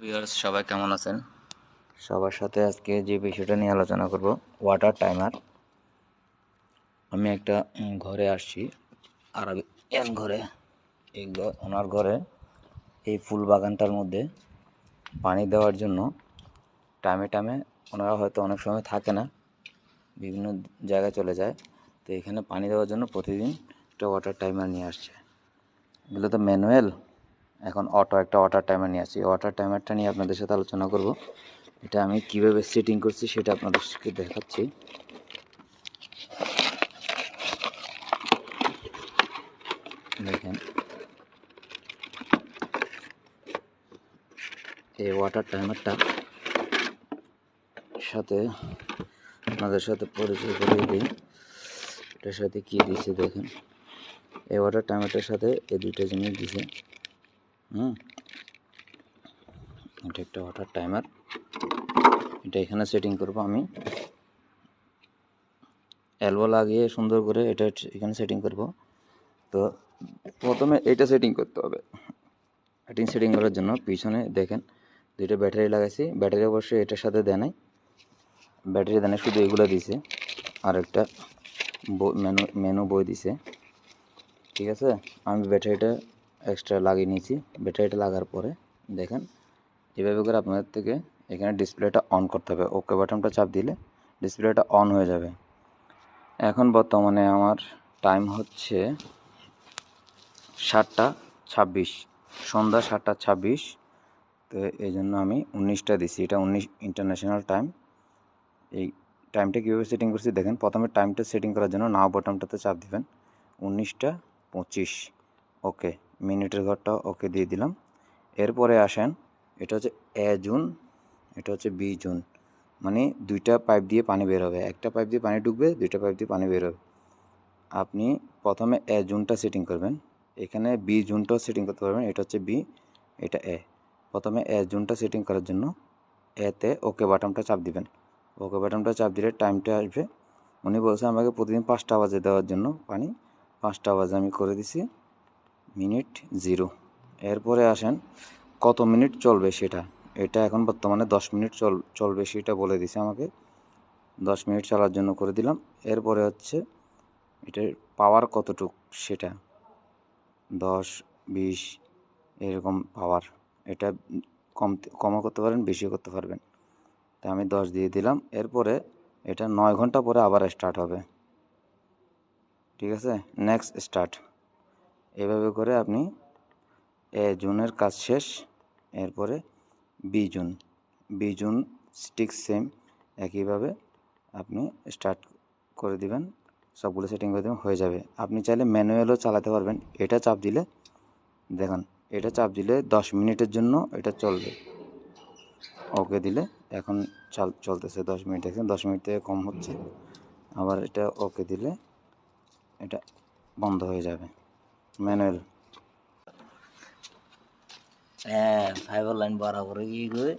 Viewers সবাই কেমন আছেন? সবার সাথে আজকে যে বিষয়টা নিয়ে আলোচনা করব ওয়াটার টাইমার আমি একটা ঘরে আসছি আরবিয়ান ঘরে, এই ওনার ঘরে। এই ফুল বাগানটার মধ্যে পানি দেওয়ার জন্য টাইমে টাইমে ওনারা হয়তো অনেক সময় থাকে না, বিভিন্ন জায়গায় চলে যায়। তো এখানে পানি দেওয়ার জন্য প্রতিদিন একটা ওয়াটার টাইমার নিয়ে আসছে। এগুলো তো ম্যানুয়াল এখন অটো একটা ওয়াটার টাইমার নিয়ে আসছি ওয়াটার টাইমারটা নিয়ে আপনাদের সাথে আলোচনা করব। এটা আমি কীভাবে সেটিং করছি সেটা আপনাদেরকে দেখাচ্ছি। দেখেন। এই ওয়াটার টাইমারটা সাথে আপনাদের সাথে পরিচয় করিয়ে দিই। এটার সাথে কি দিয়েছে দেখেন। এই ওয়াটার টাইমারটার সাথে এই দুইটা জিনিস দিছে। হুম। এটা একটা ওয়াটার টাইমার এটা এখানে সেটিং করব আমি। এলবো লাগিয়ে সুন্দর করে এটা এখানে সেটিং করব। তো প্রথমে এটা সেটিং করতে হবে। এটিং সেটিং করার জন্য পিছনে দেখেন দুইটা ব্যাটারি লাগাইছি। ব্যাটারি অবশ্যই এটার সাথে দেয় ব্যাটারি দেয় শুধু এগুলো দিছে। আর একটা মেনু মেনু বই দিছে। ঠিক আছে? আমি ব্যাটারিটা এক্সট্রা লাগিয়ে নিয়েছি। ব্যাটারিটা লাগার পরে দেখেন, এভাবে করে আপনাদের থেকে এখানে ডিসপ্লেটা অন করতে হবে। ওকে বাটনটা চাপ দিলে ডিসপ্লেটা অন হয়ে যাবে। এখন বর্তমানে আমার টাইম হচ্ছে সাতটা ছাব্বিশ, সন্ধ্যা সাতটা ছাব্বিশ। তো এই জন্য আমি উনিশটা দিছি। এটা উনিশ ইন্টারন্যাশনাল টাইম এই টাইমটা কীভাবে সেটিং করছি দেখেন, প্রথমে টাইমটা সেটিং করার জন্য নাও বটনটাতে চাপ দিবেন। উনিশটা পঁচিশ। ওকে মিনিটের ঘরটা ওকে দিয়ে দিলাম। এরপরে আসেন, এটা হচ্ছে এ জুন, এটা হচ্ছে বি জুন। মানে দুইটা পাইপ দিয়ে পানি বের হবে। একটা পাইপ দিয়ে পানি ঢুকবে, দুইটা পাইপ দিয়ে পানি বের হবে। আপনি প্রথমে এ জুনটা সেটিং করবেন। এখানে বি জুনটাও সেটিং করতে পারবেন, এটা হচ্ছে বি, এটা এ। প্রথমে এ জুনটা সেটিং করার জন্য এতে ওকে বাটনটা চাপ দিবেন। ওকে বাটনটা চাপ দিলে টাইমটা আসবে। উনি বলছে, আমাকে প্রতিদিন পাঁচটা আওয়াজে দেওয়ার জন্য পানি। পাঁচটা আওয়াজে আমি করে দিছি। Minute zero. এরপরে আসেন, কত মিনিট চলবে সেটা? এটা এখন বর্তমানে দশ মিনিট চল, চলবে সেটা বলে দিছে আমাকে। দশ মিনিট চলার জন্য করে দিলাম। এরপরে হচ্ছে, এটার পাওয়ার কতটুক সেটা? দশ, বিশ, এরকম পাওয়ার এটা কম, কমও করতে পারেন, বেশিও করতে পারবেন। তা আমি দশ দিয়ে দিলাম। এরপরে এটা নয় ঘণ্টা পরে আবার স্টার্ট হবে। ঠিক আছে? নেক্সট স্টার্ট এভাবে করে আপনি এ জুনের কাজ শেষ, এরপরে B June B June stick same একইভাবে আপনি স্টার্ট করে দিবেন, সবগুলো সেটিং করে দেবেন, হয়ে যাবে। আপনি চাইলে ম্যানুয়ালও চালাতে পারবেন, এটা চাপ দিলে, দেখুন, এটা চাপ দিলে দশ মিনিটের জন্য এটা চলবে। ওকে দিলে এখন চাল, চলতেছে দশ মিনিট, দেখছেন, দশ মিনিট থেকে কম হচ্ছে, আবার এটা ওকে দিলে এটা বন্ধ হয়ে যাবে। ম্যানুয়াল হ্যাঁ ফাইবার লাইন বরাবর গিয়ে গই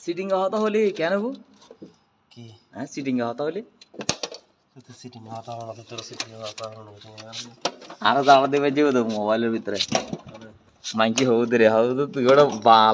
সিটিং হতা হলি কেন গো কি হ্যাঁ সিটিং হতা হলি আরও জানা দেবে যে মোবাইলের ভিতরে। মাইকি হবু রে হবু তুই ওটা বাল।